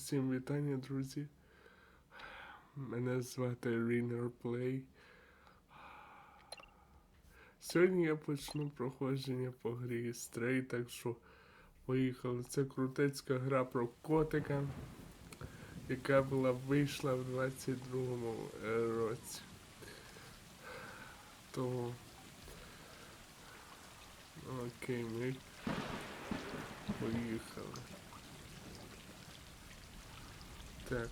Усім вітання, друзі. Мене звати Play. Сьогодні я почну проходження по грі Stray, так що поїхали. Це крутецька гра про котика, яка була вийшла в 22-му е, році. То. Окей, ми поїхали. Так.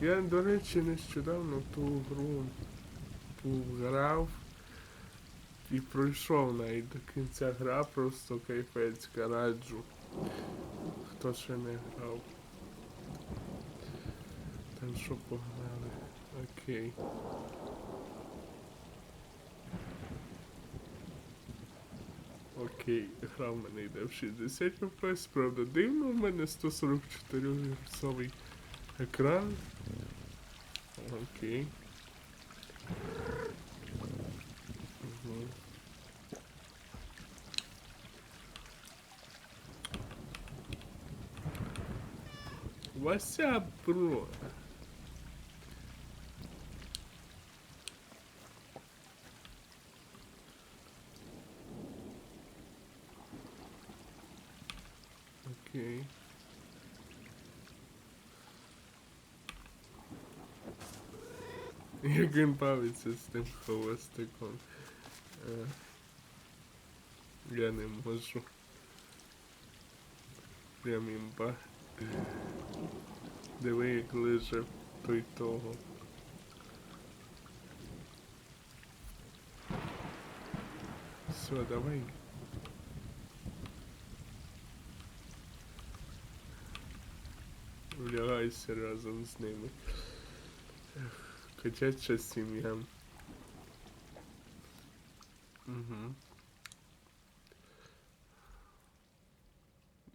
Я, до речі, нещодавно ту гру пограв і пройшов навіть до кінця гра, просто кайфецька раджу. Хто ще не грав. Там що погнали. Окей. Окей, гра в мене йде в 60 FPS, правда дивно, в мене 144 герцовий екран. Окей. Угу. Вася, бро. Окей. Як він бавиться з тим хвостиком. Е, я не можу. Прям імба. Диви, як лиже той того. Все, давай. Влягайся разом з ними. Ех, Котяча сім'я. Угу.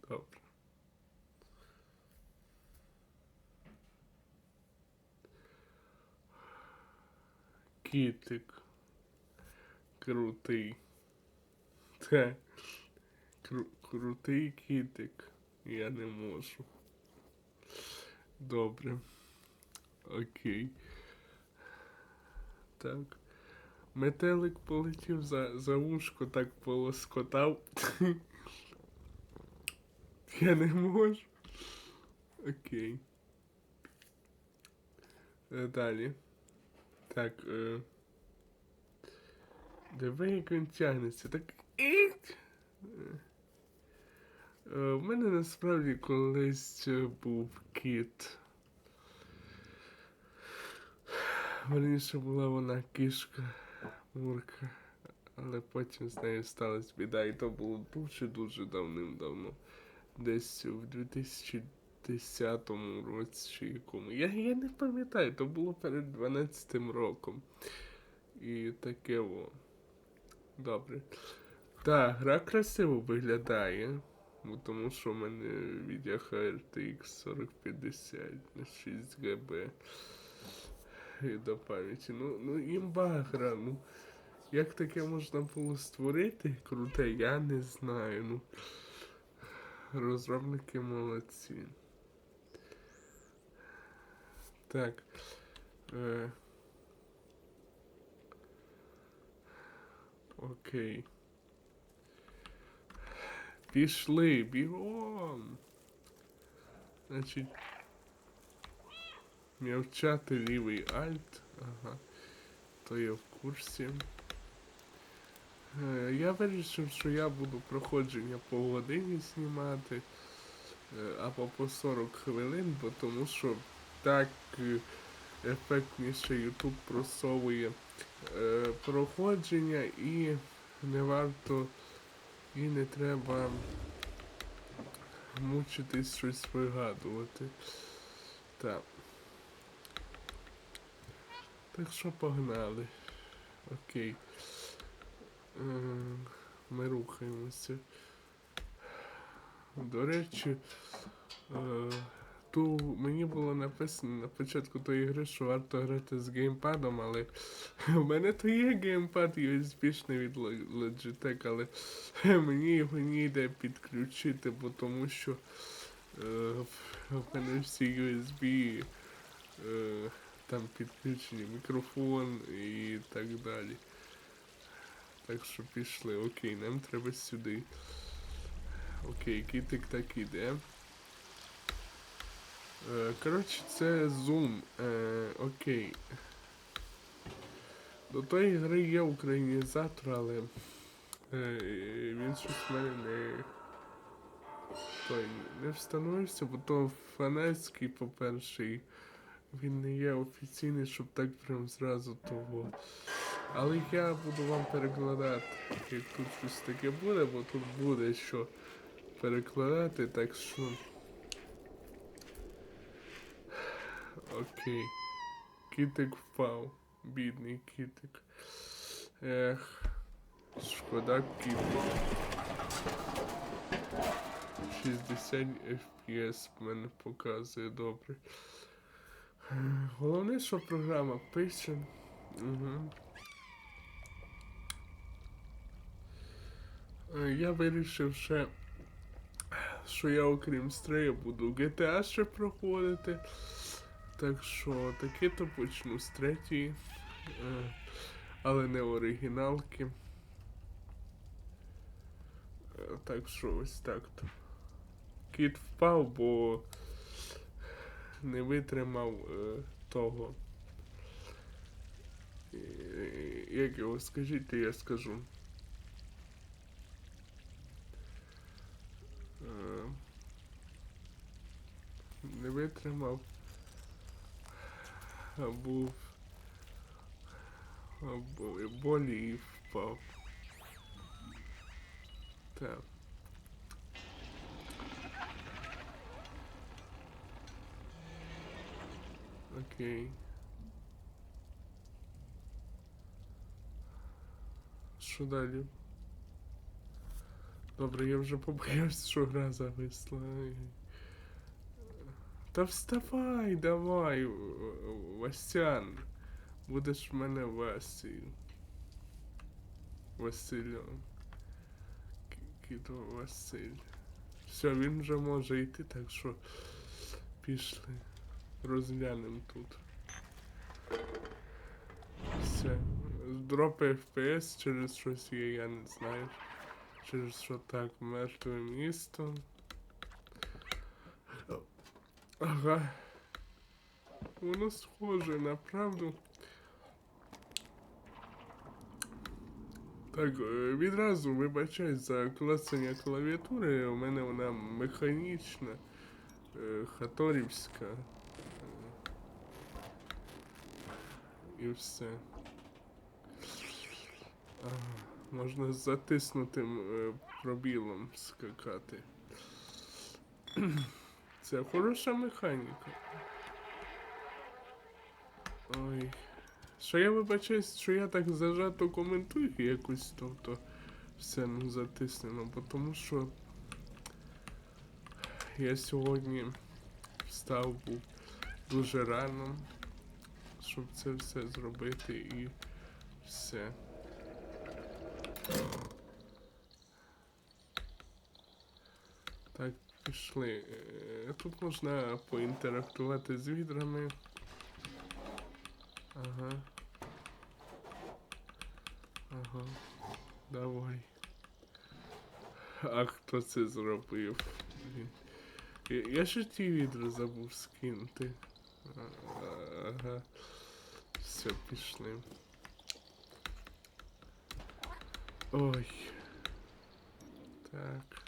Добре. Кітик. Крутий. Та. Кру- крутий кітик. Я не можу. Добре. Окей. Так. Метелик полетів за, за ушко, так полоскотав. Я не можу. Окей. Е, Далі. Так. Е... Диви, як він тягнеться. Так. Іть! Е, е, мене насправді колись був кіт. Верніше була вона кішка, мурка, але потім з нею сталася біда, і то було дуже-дуже давним-давно. Десь в 2010 році якому. Я, я не пам'ятаю, то було перед 12 роком. І таке во. Добре. Так, гра красиво виглядає. бо Тому що в мене відеоха RTX 4050 на 6 ГБ. До пам'яті. Ну, ну імба гра, ну. Як таке можна було створити? Круте, я не знаю. Ну. Розробники молодці. Так. Е... Окей. Пішли, бігом. Значить. М'явчати лівий альт. Ага. То я в курсі. Е, Я вирішив, що я буду проходження по годині знімати. е, Або по 40 хвилин, бо тому що так е, ефектніше YouTube просовує проходження і не варто і не треба мучитись щось вигадувати. Так. Так що погнали. Окей. Е, Ми рухаємося. До речі, е, ту мені було написано на початку тої гри, що варто грати з геймпадом, але в мене то є геймпад USB-шний від Lo- Logitech, але мені його ніде підключити, бо тому що Е, в мене всі USB, там підключені мікрофон і так далі. Так що пішли. Окей, нам треба сюди. Окей, кітик так іде. Е, коротше, це Zoom. Е, окей. До тої гри є українізатор, але е, він щось в мене не. Той не встановився, бо то фанатський, по-перше, він не є офіційний, щоб так прям зразу того. Але я буду вам перекладати, як тут щось таке буде, бо тут буде що перекладати, так що. Окей. Кітик впав. Бідний кітик. Ех. Шкода кітик. 60 FPS в мене показує добре. Головне, що програма пише. Угу. Я вирішив ще, що я окрім стрея буду GTA ще проходити. Так що таки то почну з третьої. Е, Але не оригіналки. Е, Так що ось так то. Кіт впав, бо не витримав е, того. Як його скажіть, я скажу. Е, Не витримав. Був. Болі і впав. Так. Окей. Що далі? Добре, я вже побоявся, що гра зависла. Та вставай, давай, Васян. Будеш в мене Васі. Васильом. Кі- Кіто Василь. Все, він вже може йти, так що пішли. Розглянемо тут. Все. Дропи FPS через щось є, я не знаю. Через що так, мертве місто. Ага. Воно схоже на правду. Так, е, відразу вибачаюсь за клацання клавіатури. У мене вона механічна, е, хаторівська. Е, І все. Ага, можна з затиснутим е, пробілом скакати. Це хороша механіка. Ой. Що я вибачаюсь, що я так зажато коментую якось, тобто все ну затиснено, тому що я сьогодні встав був дуже рано, щоб це все зробити і все. Так, пішли. Е, Тут можна поінтерактувати з відрами. Ага. Ага. Давай. А хто це зробив? Я, ще ті відри забув скинути. Ага. Все, пішли. Ой. Так.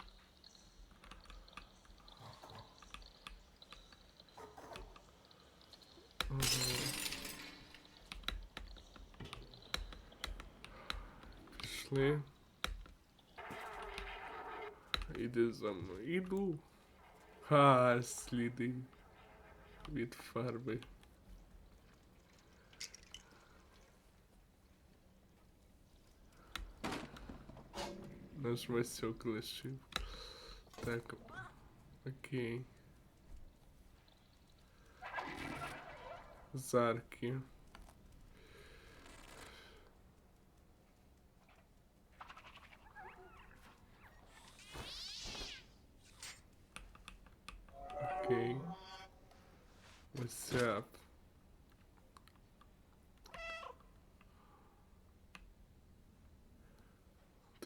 Ага. Пішли. Іди за мною. Іду. Ха, сліди від фарби. Наш Васьок лишив. Так. Окей. Зарки. Все.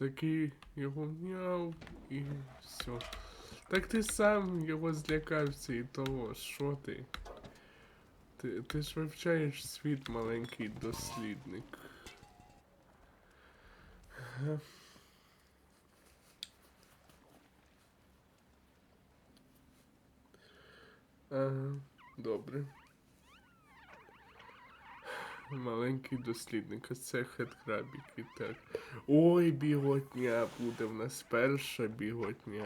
Такий його м'яв і все. Так ти сам його злякався і того, що ти? Ти, ти ж вивчаєш світ, маленький дослідник. Ага. Добре. Маленький дослідник, а це хедкрабіки, так. Ой, біготня буде в нас перша біготня.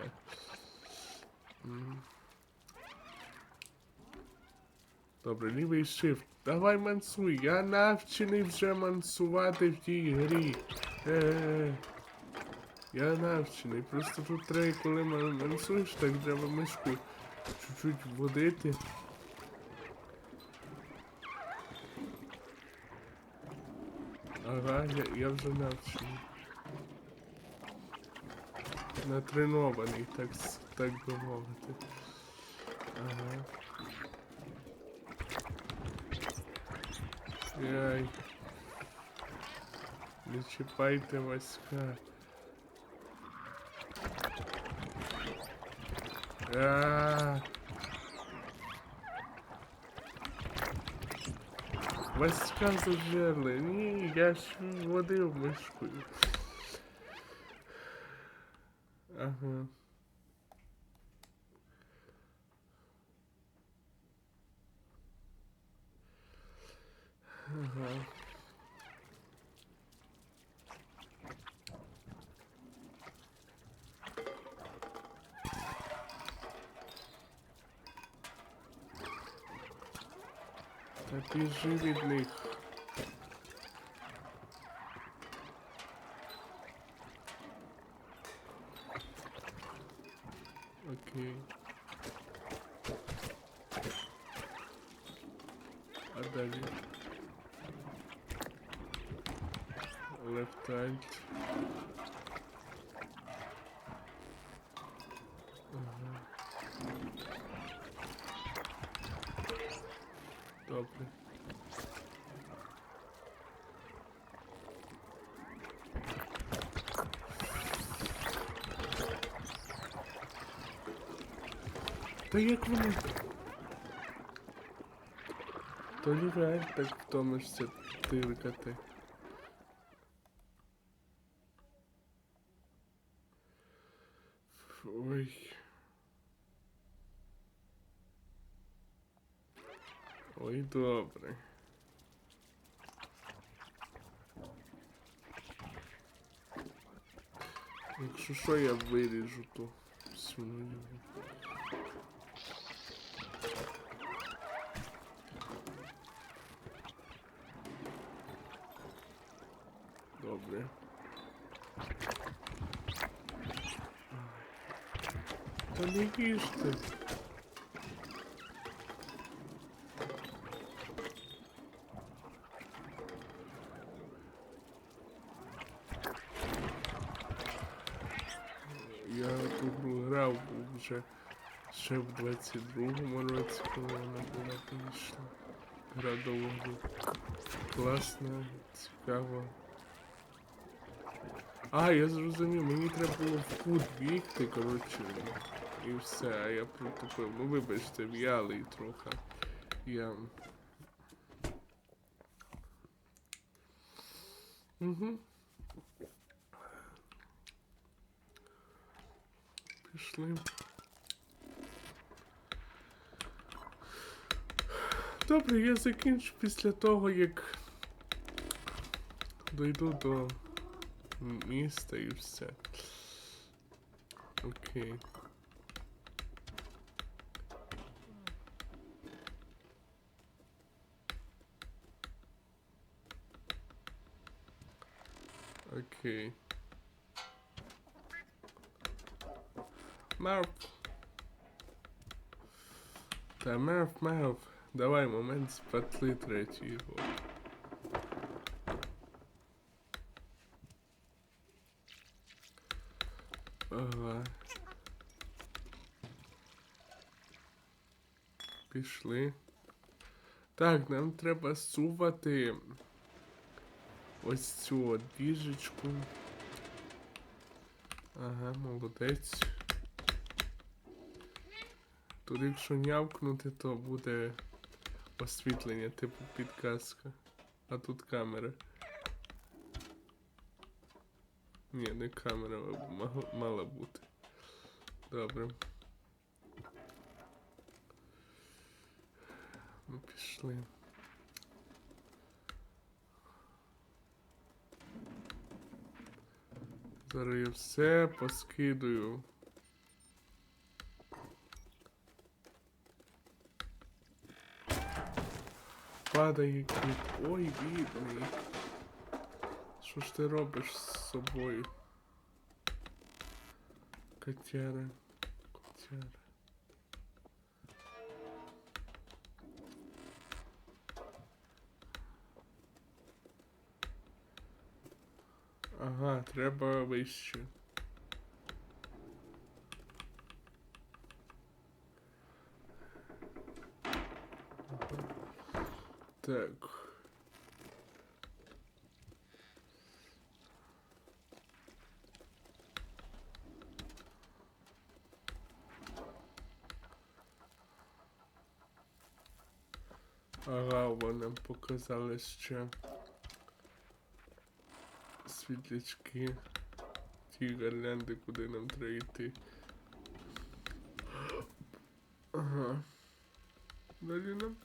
Добре, лівий shift. Давай мансуй. Я навчений вже мансувати в тій грі. Е-е-е. Я навчений. Просто тут треба, коли мансуєш, так треба мишку чуть-чуть водити. Ага, я, я вже навчений. Натренований, так, так би мовити. Ага. Яй. Не чіпайте Васька. А. Васька зажерли. Ні, я ж водив мишкою. Ага. Та біжи від них. Та як вони? То ліве так втомишся тиркати. Ой. Ой, добре. Якщо що я виріжу, то всуну Добре. Та не їжте. Я ту гру грав вже ще в 22-му році, коли вона була вийшла. Гра довго класна. А, я зрозумів, мені треба було в бігти, коротше. І все, а я протупив. Ну вибачте, в'ялий трохи. Я. Угу. Пішли. Добре, я закінчу після того, як дойду до міста і все. Окей. Окей. Мерф. Та мерф, мерф. Давай момент з петли. Ага. Пішли. Так, нам треба сувати ось цю от діжечку. Ага, молодець. Тут якщо нявкнути, то буде освітлення, типу підказка. А тут камера. Ні, не камера, мала бути. Добре. Ну, пішли. Зараз я все поскидую. Падає кіт. Ой, бідний. Що ж ти робиш з собою? Котяра. Котяра. Ага, треба вище. Так. Ага, вони показали ще світлячки. Ті гірлянди, куди нам треба йти. Ага. Далі нам.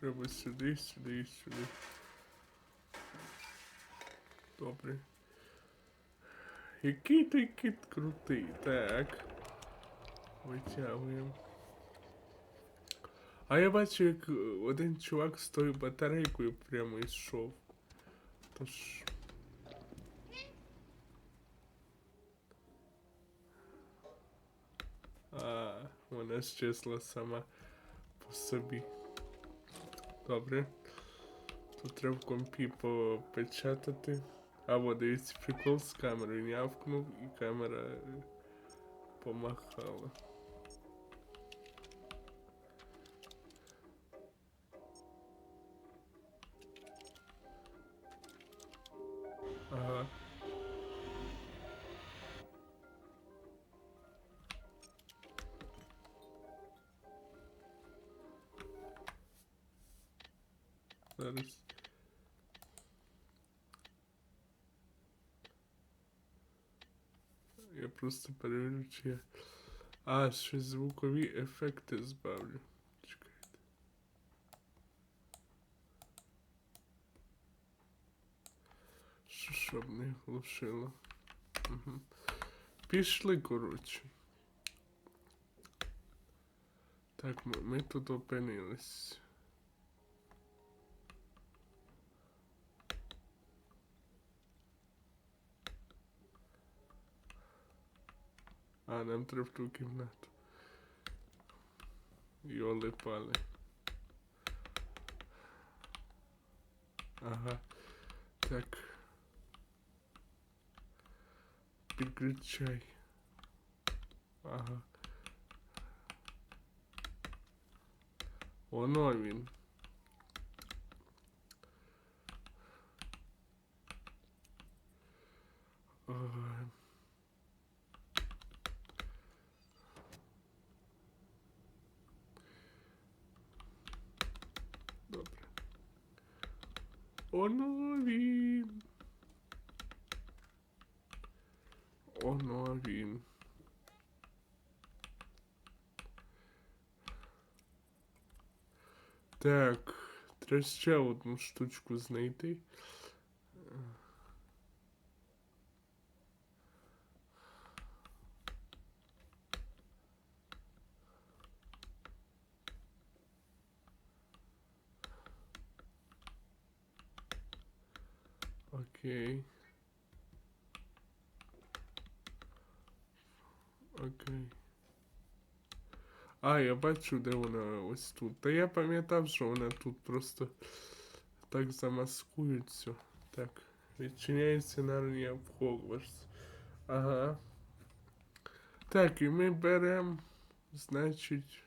Треба сюди, сюди, сюди. Добре. Який той кіт крутий. Так. Витягуємо. А я бачу, як е, один чувак з тою батарейкою прямо йшов. Тож. А, вона щезла сама по собі. Добре. Тут треба в компі попечатати. А вот дивіться прикол з камерою. Нявкнув і камера е, помахала. Просто перевірю, чи я. А, ще звукові ефекти збавлю. Чекайте. Що, щоб не глушило. Угу. Пішли, коротше. Так, ми, ми тут опинились. А, нам треба в ту кімнату. Йоли пали. Ага. Так. Підключай. Ага. Воно. Ага. Добре. Оно він. Так, треба ще одну штучку знайти. Окей. Окей. А, я бачу, де вона ось тут. Та я пам'ятав, що вона тут просто так замаскують все. Так. Відчиняється нарнія в Хогвартс. Ага. Так, і ми беремо, значить,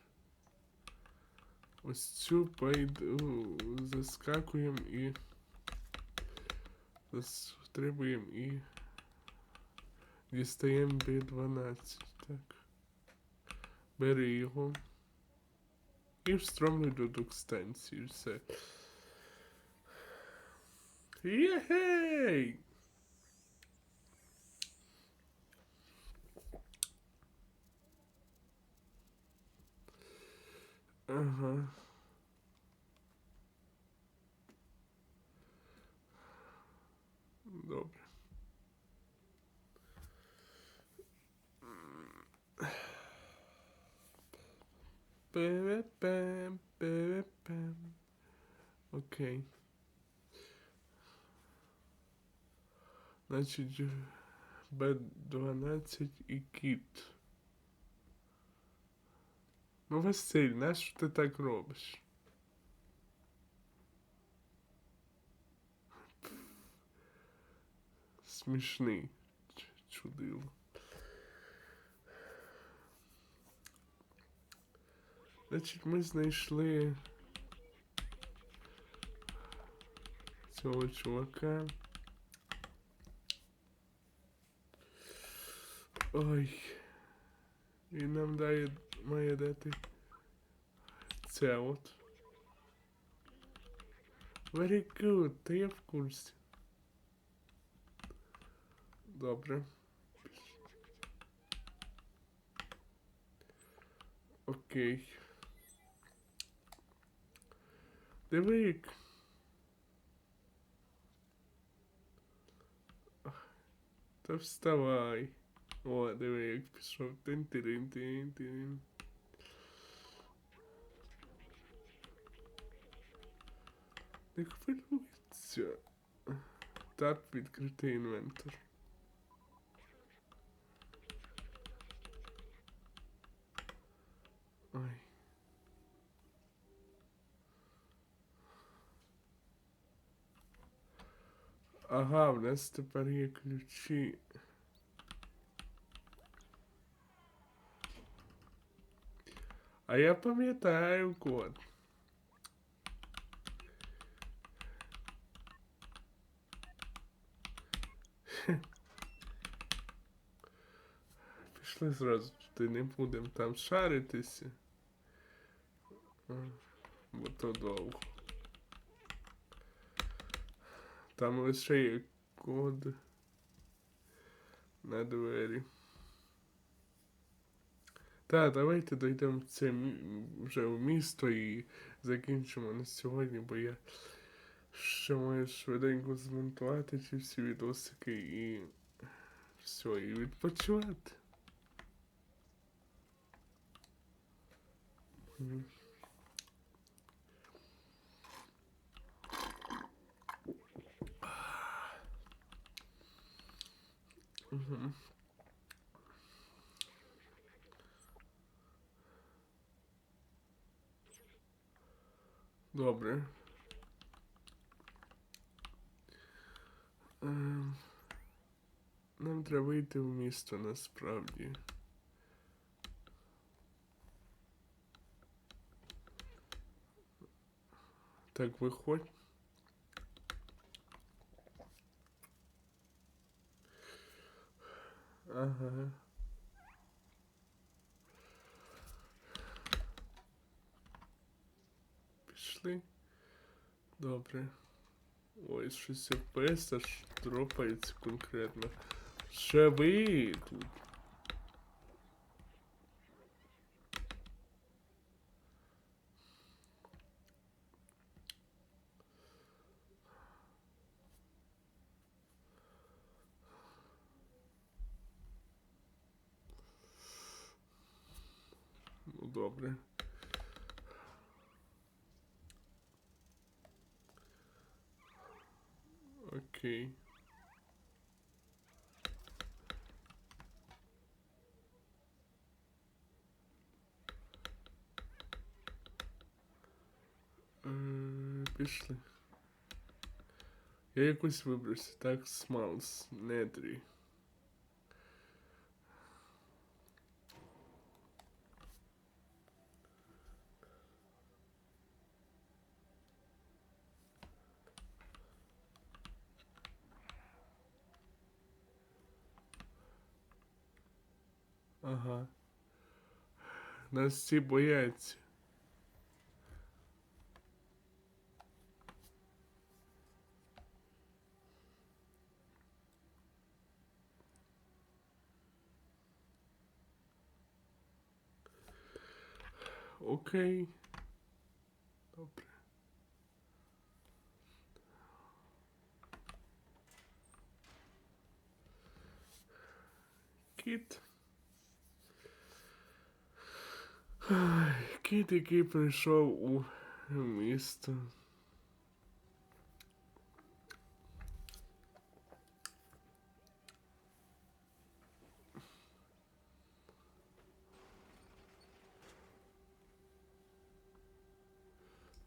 ось цю пайду, заскакуємо і застрибуємо і дістаємо B12. Так. Бери його. І встромлюй до док-станції. Все. Єгей! Ага. Добре. Окей. Значить, Б12 і кіт. Ну, Василь, нащо ти так робиш? Смішний. Чудило. Значить, ми знайшли цього чувака. Ой. Він нам дає, має дати це от. Very good, та я в курсі. Добре. Окей. Диви як. Та вставай. О, диви, як пішов. тин тирин тин тин Не хвилюється. Так відкритий інвентор. Ага, в нас тепер є ключі. А я пам'ятаю код. Пішли зразу туди, не будемо там шаритися. Бо то довго. Там лише є код на двері. Так, давайте дійдемо це вже в місто і закінчимо на сьогодні, бо я ще маю швиденько змонтувати ці всі відосики і все, і відпочивати. Мгм. Мгм. Добре. Ем, Нам треба йти в місто насправді. Так, виходь. Ага. Пішли. Добре. Ой, щось FPS дропається конкретно. Ще ви тут. пішли. Я якусь вибрався. Так, смаус. Не три. Ага. Нас все боятся. Окей. Добре. Кіт. Ай, Кіт, який прийшов у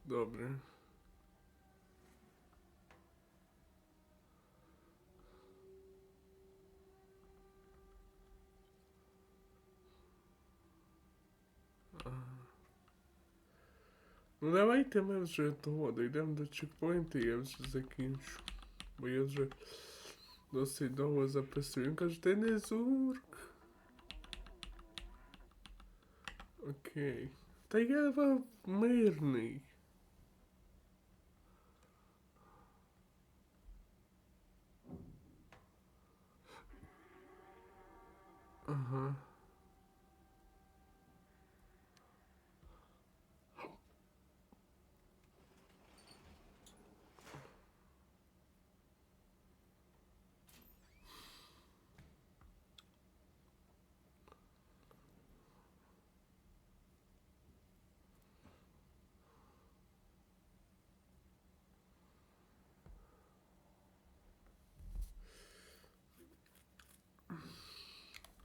Добре. Ну давайте ми вже того дійдемо до чекпоінту, я вже закінчу. Бо я вже досить довго записую. Він каже, ти не зурк. Окей. Та я вам мирний. Ага.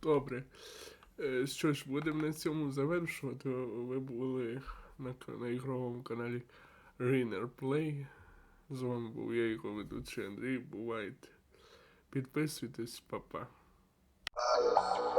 Добре. Е, Що ж, будемо на цьому завершувати. Ви були на, на ігровому каналі Rainer Play. З вами був я, його ведучий Андрій. Бувайте. Підписуйтесь, па-па. Bye.